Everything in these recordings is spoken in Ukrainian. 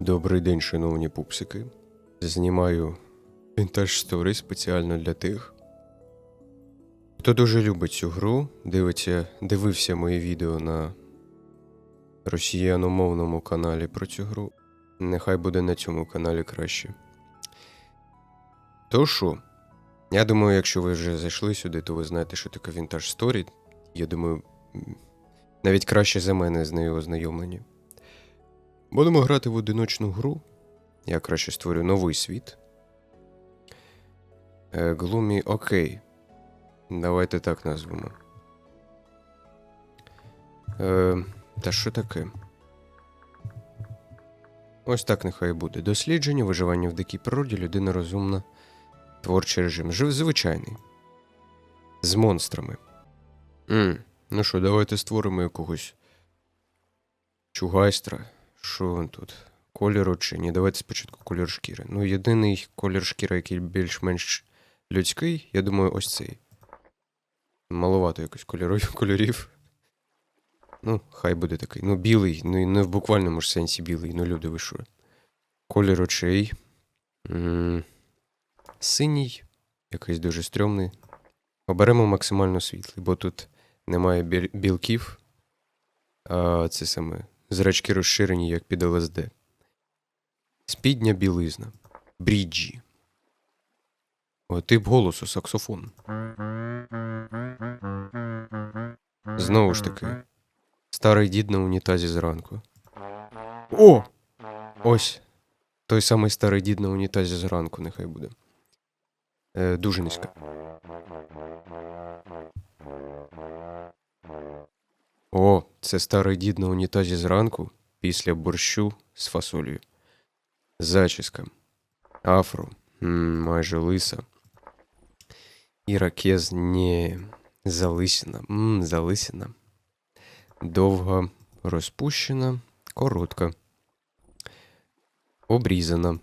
Добрий день, шановні пупсики. Знімаю вінтаж стори спеціально для тих, хто дуже любить цю гру, дивиться, дивився мої відео на росіяномовному каналі про цю гру. Нехай буде на цьому каналі краще. То що? Я думаю, якщо ви вже зайшли сюди, то ви знаєте, що таке вінтаж сторі. Я думаю, навіть краще за мене з нею ознайомлені. Будемо грати в одиночну гру. Я краще створю новий світ. Е, Глумі окей. Давайте так назвемо. Е, та що таке? Ось так нехай буде. Дослідження, виживання в дикій природі, людина розумна, творчий режим. Жив звичайний. З монстрами. м Ну що, давайте створимо якогось чугайстра. Що він тут? Чи ні? Давайте спочатку колір шкіри. Ну, єдиний колір шкіри, який більш-менш людський, я думаю, ось цей. Маловато якось кольорів, кольорів. Ну, хай буде такий. Ну, білий, ну не в буквальному ж сенсі білий, ну люди ви що. Колір очей. м Синій, якийсь дуже стрьомний. Оберемо максимально світлий, бо тут немає білків. А це саме зрачки розширені, як під ЛСД. Спідня білизна. Бріджі. Тип голосу саксофон. Знову ж таки. Старий дід на унітазі зранку. О! Ось. Той самий старий дід на унітазі зранку, нехай буде. Е, дуже низько. О, це старий дід на унітазі зранку після борщу з фасолею. Зачіска. Афро. Майже лиса. Іракез, ні. Залисина. М, залисина. Довга, розпущена, коротка. Обрізана.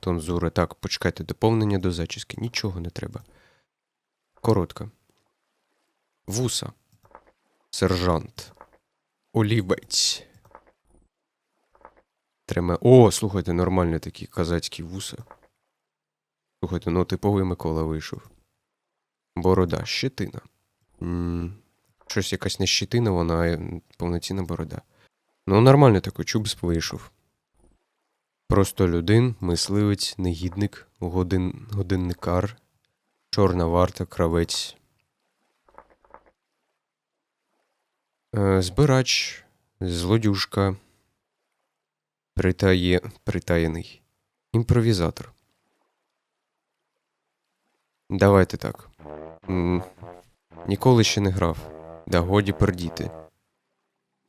Тонзура. Так, почекайте, доповнення до зачіски. Нічого не треба. Коротка. Вуса. Сержант. Олівець. Треме. О, слухайте, нормальні такі казацькі вуса. Слухайте, ну типовий Микола вийшов. Борода, щетина. м щось якась не щетина, вона повноцінна борода. Ну, нормально такий чубс вийшов. Просто людин, мисливець, негідник, годин, годинникар, чорна варта, кравець. Збирач, злодюжка, притає, притаєний, імпровізатор. Давайте так. Ніколи ще не грав. Да годі пердіти.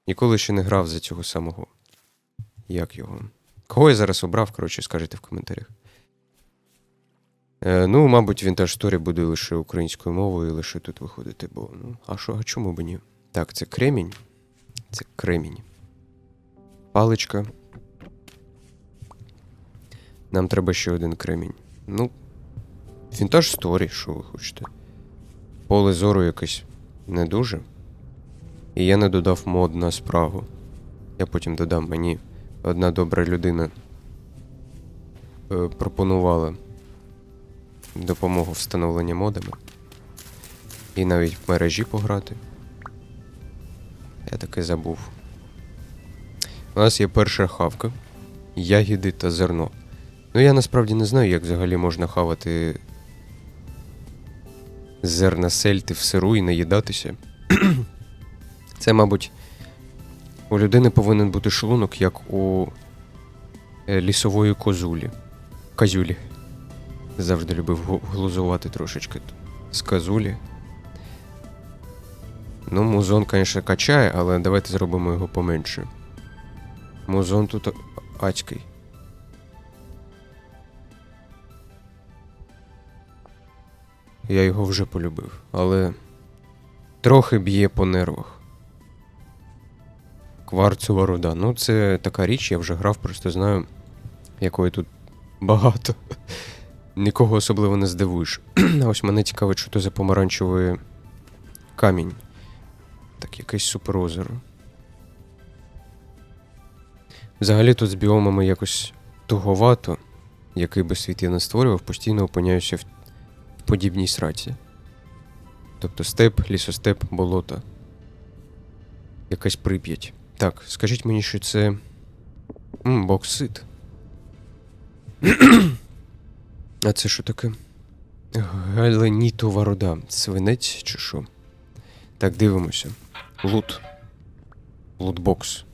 Ніколи ще не грав за цього самого. Як його? Кого я зараз обрав, коротше, скажете в коментарях. Е, ну, мабуть, вінтаж сторі буде лише українською мовою і лише тут виходити, бо ну, а що, а чому б ні? Так, це кремінь. Це кремінь. Паличка. Нам треба ще один кремінь. Ну, вінтаж сторі, що ви хочете. Поле зору якесь не дуже. І я не додав мод на справу. Я потім додам мені одна добра людина е, пропонувала допомогу встановлення модами. І навіть в мережі пограти. Я таки забув. У нас є перша хавка, ягіди та зерно. Ну я насправді не знаю, як взагалі можна хавати зерна сельти в сиру і наїдатися. Це, мабуть, у людини повинен бути шлунок, як у е, лісової козулі. Казюлі. Завжди любив глузувати трошечки з казулі. Ну, музон, звісно, качає, але давайте зробимо його поменше. Музон тут ацький. Я його вже полюбив, але трохи б'є по нервах. Кварцова руда. Ну, це така річ, я вже грав, просто знаю, якої тут багато. Нікого особливо не здивуєш. Ось мене цікавить, що то за помаранчевий камінь. Так, якесь суперозеро. Взагалі тут з біомами якось туговато, який би світ я не створював, постійно опиняюся в подібній сраці. Тобто степ, лісостеп, болото. Якась прип'ять. Так, скажіть мені, що це. М, боксит. а це що таке? Галенітова руда. Свинець чи що? Так, дивимося. Лут. Лутбокс.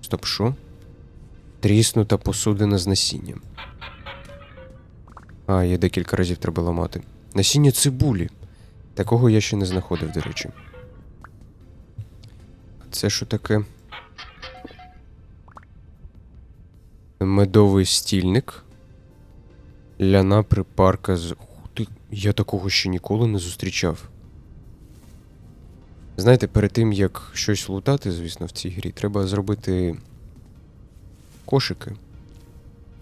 Стоп, що? Тріснута посудина з насінням. А, є декілька разів треба ламати. Насіння цибулі. Такого я ще не знаходив, до речі. А Це що таке? Медовий стільник. Ляна припарка з. Ух ти, я такого ще ніколи не зустрічав. Знаєте, перед тим як щось лутати, звісно, в цій грі, треба зробити кошики,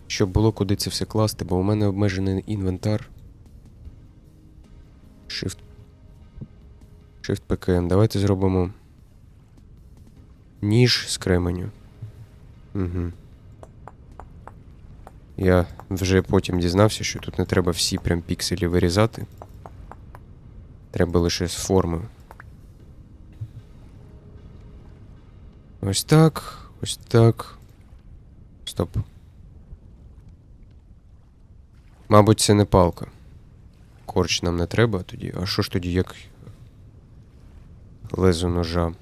щоб було куди це все класти, бо у мене обмежений інвентар. Shift. Shift PKM. Давайте зробимо ніж з кременю. Угу. Я вже потім дізнався, що тут не треба всі прям пікселі вирізати. Треба лише з форми. Ось так, ось так. Стоп. Мабуть, це не палка. Корч нам не треба тоді. А що ж тоді як. Лезо ножа.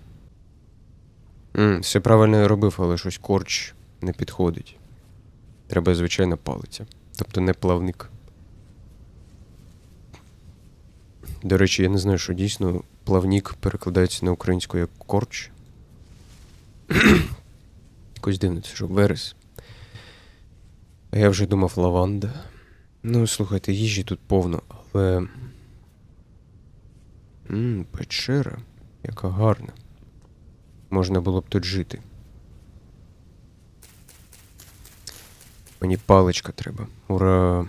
М, все правильно я робив, але щось корч не підходить. Треба, звичайно, палиця. Тобто не плавник. До речі, я не знаю, що дійсно плавник перекладається на українську як корч. Якось це що верес. А я вже думав лаванда. Ну, слухайте, їжі тут повно, але. Ммм, печера. Яка гарна. Можна було б тут жити. Мені паличка треба. Ура!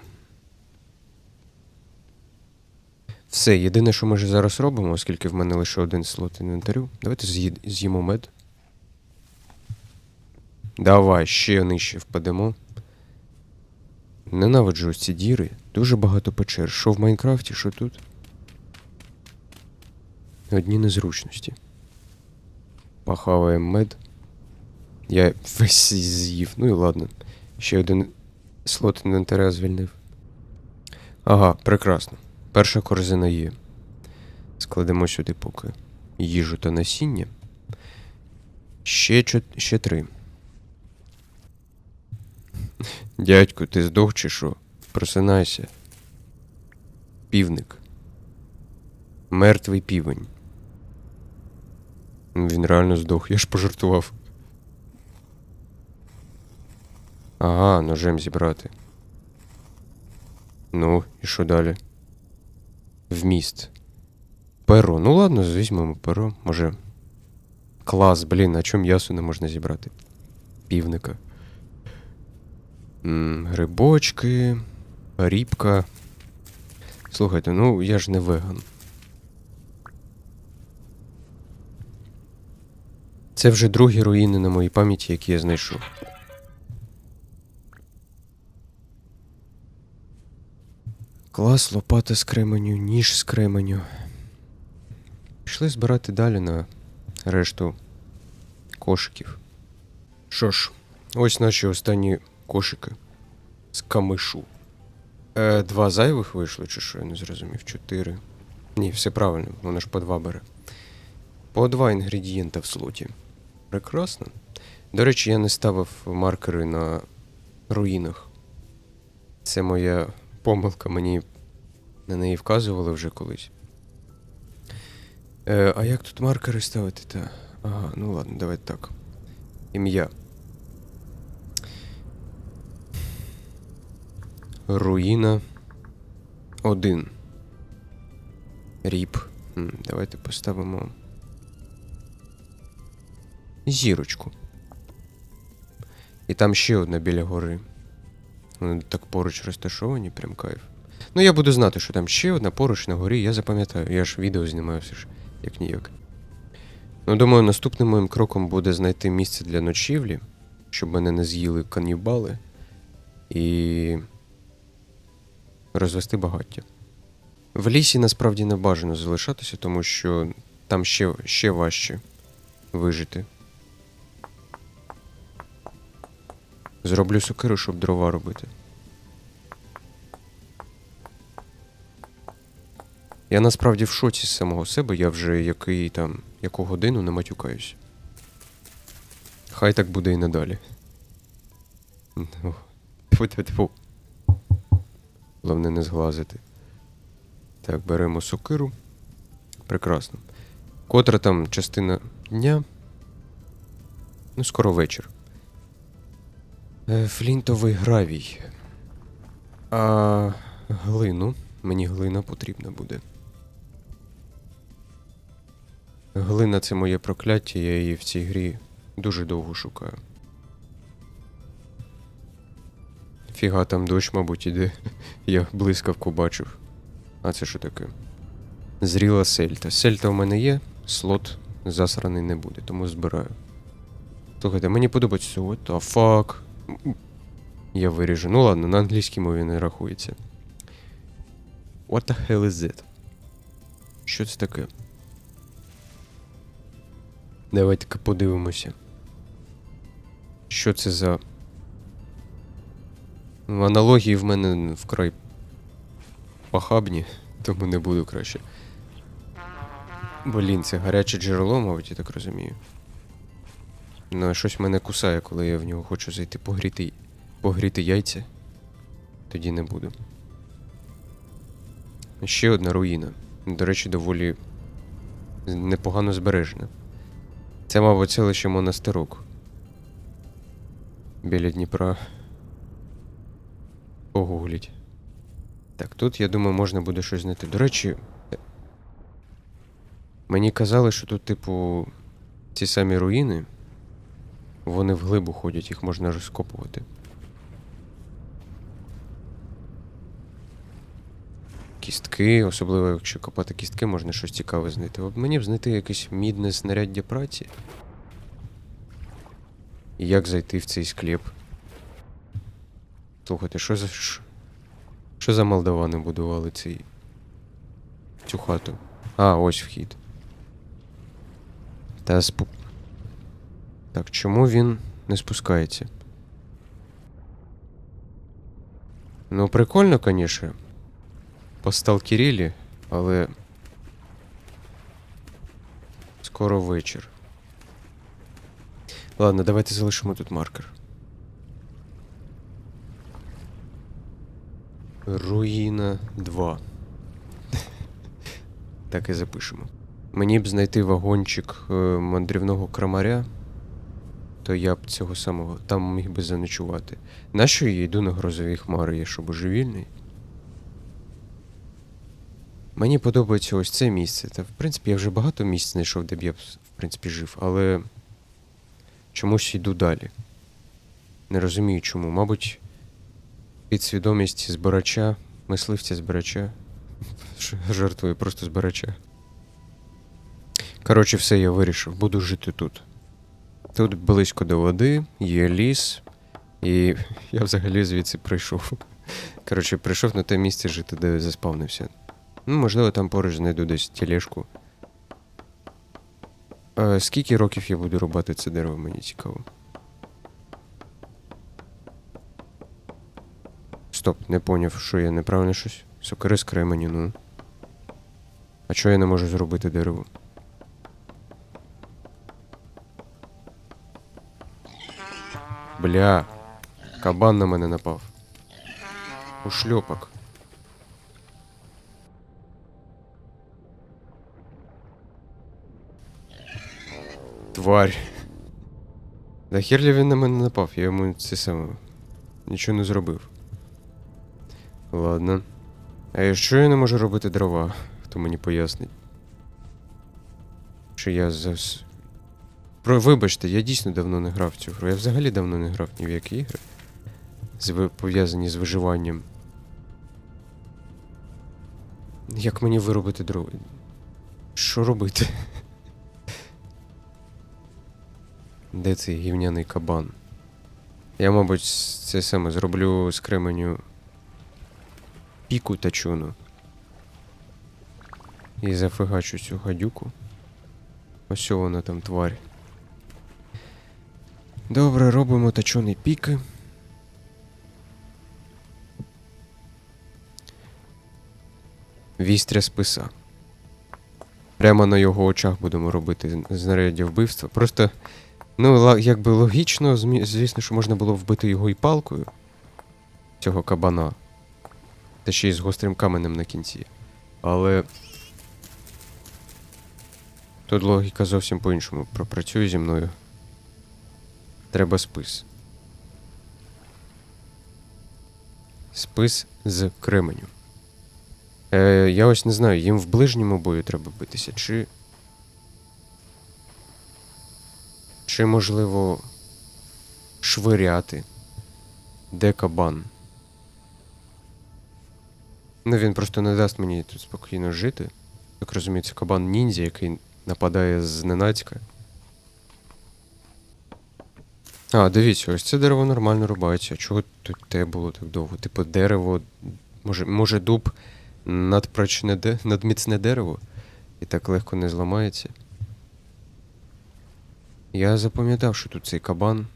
Все, єдине, що ми ж зараз робимо, оскільки в мене лише один слот інвентарю. Давайте з'їмо мед. Давай, ще нижче впадемо. Ненавиджу ось ці діри. Дуже багато печер. Що в Майнкрафті, що тут? Одні незручності. Похаваємо мед. Я весь з'їв. Ну і ладно. Ще один слот інвентаря звільнив. Ага, прекрасно. Перша корзина є. Складемо сюди поки їжу та насіння. Ще, чот- ще три. Дядьку, ти здох чи що? Просинайся. Півник. Мертвий півень. Він реально здох, я ж пожартував. Ага, ножем зібрати. Ну, і що далі? Вміст. Перо. Ну ладно, візьмемо перо. Може. Клас, блін, а чому м'ясо не можна зібрати? Півника. Грибочки, рібка. Слухайте, ну я ж не веган. Це вже другі руїни на моїй пам'яті, які я знайшов. Клас, лопата з кременю, ніж з кременю. Пішли збирати далі на решту кошиків. Що ж, ось наші останні кошики з камишу. Е, два зайвих вийшло, чи що, я не зрозумів. Чотири. Ні, все правильно, воно ж по два бере. По два інгредієнта в слоті. Прекрасно. До речі, я не ставив маркери на руїнах. Це моя помилка, мені на неї вказували вже колись. Е, а як тут маркери ставити? Та? Ага, ну ладно, давайте так. Ім'я. Руїна 1. Ріп. Давайте поставимо. Зірочку. І там ще одна біля гори. Вони так поруч розташовані, прям кайф. Ну, я буду знати, що там ще одна поруч на горі, я запам'ятаю. Я ж відео знімаю все ж, як ніяк. Ну, думаю, наступним моїм кроком буде знайти місце для ночівлі. щоб мене не з'їли канібали і розвести багаття. В лісі насправді не бажано залишатися, тому що там ще, ще важче вижити. Зроблю сокиру, щоб дрова робити. Я насправді в шоці з самого себе, я вже який там, яку годину не матюкаюсь. Хай так буде і надалі. Тьфу-тьфу-тьфу. Головне не зглазити. Так, беремо сокиру. Прекрасно. Котра там частина дня. Ну, скоро вечір. Е, Флінтовий гравій. А глину. Мені глина потрібна буде. Глина це моє прокляття, я її в цій грі дуже довго шукаю. Фіга там дощ, мабуть, іде. Я блискавку бачив. А це що таке? Зріла сельта. Сельта у мене є, слот засраний не буде, тому збираю. Слухайте, мені подобається. What the fuck? Я виріжу. Ну ладно, на англійській мові не рахується. What the hell is that? Що це таке? Давайте-ка подивимося. Що це за. Аналогії в мене вкрай похабні, тому не буду краще. Блін, це гаряче джерело, мабуть, я так розумію. Ну, а щось мене кусає, коли я в нього хочу зайти погріти, погріти яйця. Тоді не буду. Ще одна руїна. До речі, доволі непогано збережена. Це, мабуть, селище монастирок. Біля Дніпра. Погугліть. Так, тут, я думаю, можна буде щось знайти. До речі, мені казали, що тут, типу, ці самі руїни, вони вглиб ходять, їх можна розкопувати. Кістки, особливо якщо копати кістки, можна щось цікаве знайти. От мені б знайти якесь мідне знаряддя праці. І як зайти в цей склеп? Слухайте, що за. Що, за молдавани будували цей. цю хату? А, ось вхід. Та спу. Так, чому він не спускається? Ну, прикольно, конечно. Посталкерілі, але. Скоро вечір. Ладно, давайте залишимо тут маркер. Руїна 2. так і запишемо. Мені б знайти вагончик е, мандрівного крамаря, то я б цього самого там міг би заночувати. Нащо я йду на грозові хмари, я що божевільний? Мені подобається ось це місце. Та, в принципі, я вже багато місць знайшов, де б я в принципі, жив, але чомусь йду далі. Не розумію чому. Мабуть, підсвідомість збирача, мисливця збирача. Жартую, просто збирача. Коротше, все, я вирішив, буду жити тут. Тут близько до води, є ліс, і я взагалі звідси прийшов. Коротше, прийшов на те місце жити, де заспавнився. Ну, можливо, там поруч знайду десь тележку. Е, скільки років я буду рубати це дерево, мені цікаво. Стоп, не поняв, що я неправильно щось. Сокири з кремені, ну. А чого я не можу зробити дерево? Бля. Кабан на мене напав. Ушльопок. Тварь. Да херлі він на мене напав, я йому це саме. Нічого не зробив. Ладно. А якщо я не можу робити дрова, хто мені пояснить? Що я зас... Про вибачте, я дійсно давно не грав в цю гру. Я взагалі давно не грав ні в які ігри. З пов'язані з виживанням. Як мені виробити дрова? Що робити? Де цей гівняний кабан? Я, мабуть, це саме зроблю з кременю піку та чуну. І зафигачу цю гадюку. Ось вона там тварь. Добре, робимо точоний піки. Вістря списа. Прямо на його очах будемо робити знаряддя вбивства. Просто, ну, якби логічно, звісно, що можна було вбити його і палкою. Цього кабана. Та ще й з гострим каменем на кінці. Але. Тут логіка зовсім по-іншому пропрацює зі мною. Треба спис. Спис з кременю. Е, я ось не знаю, їм в ближньому бою треба битися, чи. Чи можливо швиряти. Де кабан? Ну він просто не дасть мені тут спокійно жити. Розумію, це кабан ніндзя, який нападає зненацька. А, дивіться, ось це дерево нормально рубається. Чого тут те було так довго? Типу дерево. Може, може дуб надпрочне де... надміцне дерево і так легко не зламається. Я запам'ятав, що тут цей кабан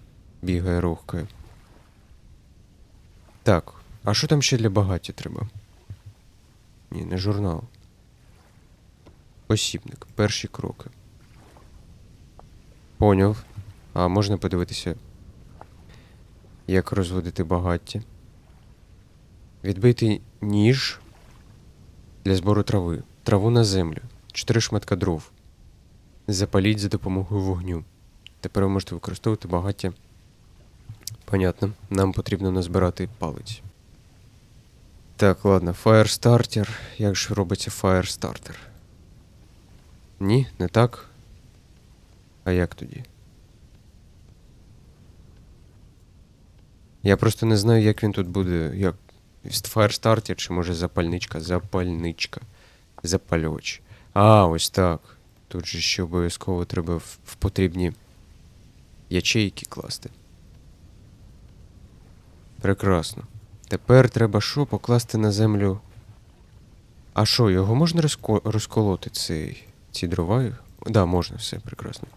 бігає, рухкає. Так, а що там ще для багаття треба? Ні, не журнал. Посібник. Перші кроки. Поняв. А можна подивитися, як розводити багаття. Відбити ніж для збору трави. Траву на землю. Чотири шматка дров. Запаліть за допомогою вогню. Тепер ви можете використовувати багаття. Понятно. Нам потрібно назбирати палиць. Так, ладно, Firestarter. Як ж робиться Firestarter? Ні, не так. А як тоді? Я просто не знаю, як він тут буде. Як. Firestarter чи може запальничка? Запальничка. Запальоч. А, ось так. Тут же ще обов'язково треба в потрібні ячейки класти. Прекрасно. Тепер треба що покласти на землю. А що, його можна розко... розколоти цей... ці дрова? Да, можна, все прекрасно.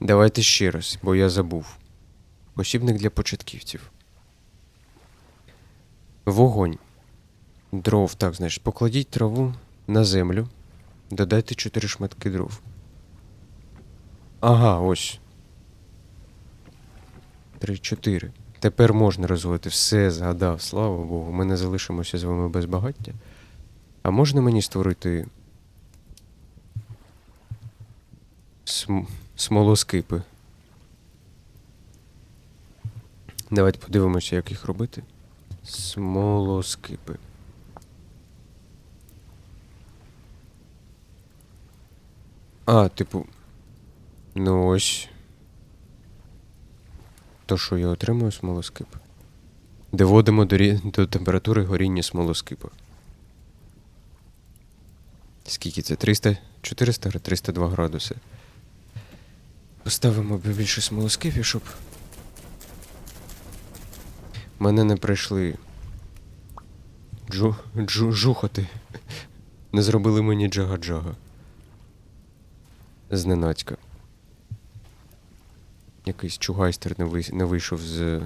Давайте ще раз, бо я забув. Посібник для початківців. Вогонь. Дров, так, значить, покладіть траву на землю. Додайте 4 шматки дров. Ага, ось. 3-4. Тепер можна розводити. Все згадав, слава Богу. Ми не залишимося з вами без багаття. А можна мені створити. См... смолоскипи? Давайте подивимося, як їх робити. Смолоскипи. А, типу. Ну ось. То що я отримую смолоскип? Доводимо до, рі... до температури горіння смолоскипа. Скільки це? 300? 400 302 градуси. Поставимо більше смолоскипів, щоб. Мене не прийшли. Джу... Джу... Жухати. Не зробили мені джага-джага. Зненацька. Якийсь чугайстер не, вий... не вийшов з.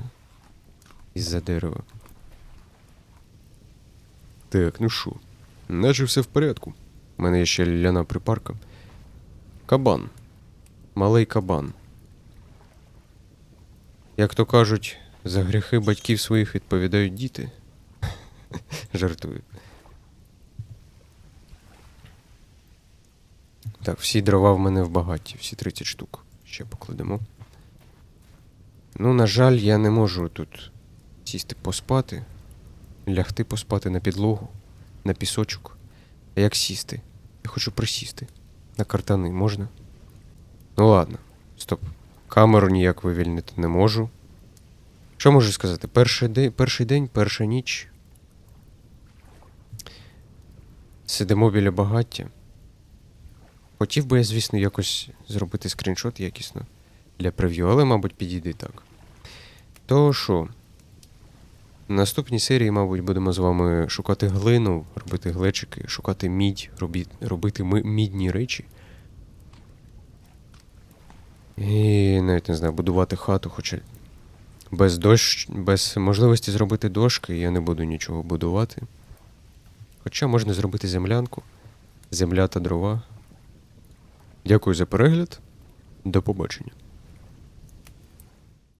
із-за дерева. Так, ну що? Наче все в порядку. У мене є ще ляна припарка. Кабан. Малий кабан. Як то кажуть, за гріхи батьків своїх відповідають діти. Жартую. Так, всі дрова в мене в багаті, всі 30 штук. Ще покладемо. Ну, на жаль, я не можу тут сісти поспати, лягти поспати на підлогу, на пісочок. А як сісти? Я хочу присісти. На картани можна? Ну ладно, стоп. Камеру ніяк вивільнити не можу. Що можу сказати? Перший день, перший день, перша ніч. Сидимо біля багаття. Хотів би я, звісно, якось зробити скріншот якісно для прев'ю, мабуть, підійде так. То що? В наступній серії, мабуть, будемо з вами шукати глину, робити глечики, шукати мідь, робі... робити мідні речі. І навіть не знаю, будувати хату, хоча без дощ, без можливості зробити дошки я не буду нічого будувати. Хоча можна зробити землянку, земля та дрова. Дякую за перегляд. До побачення.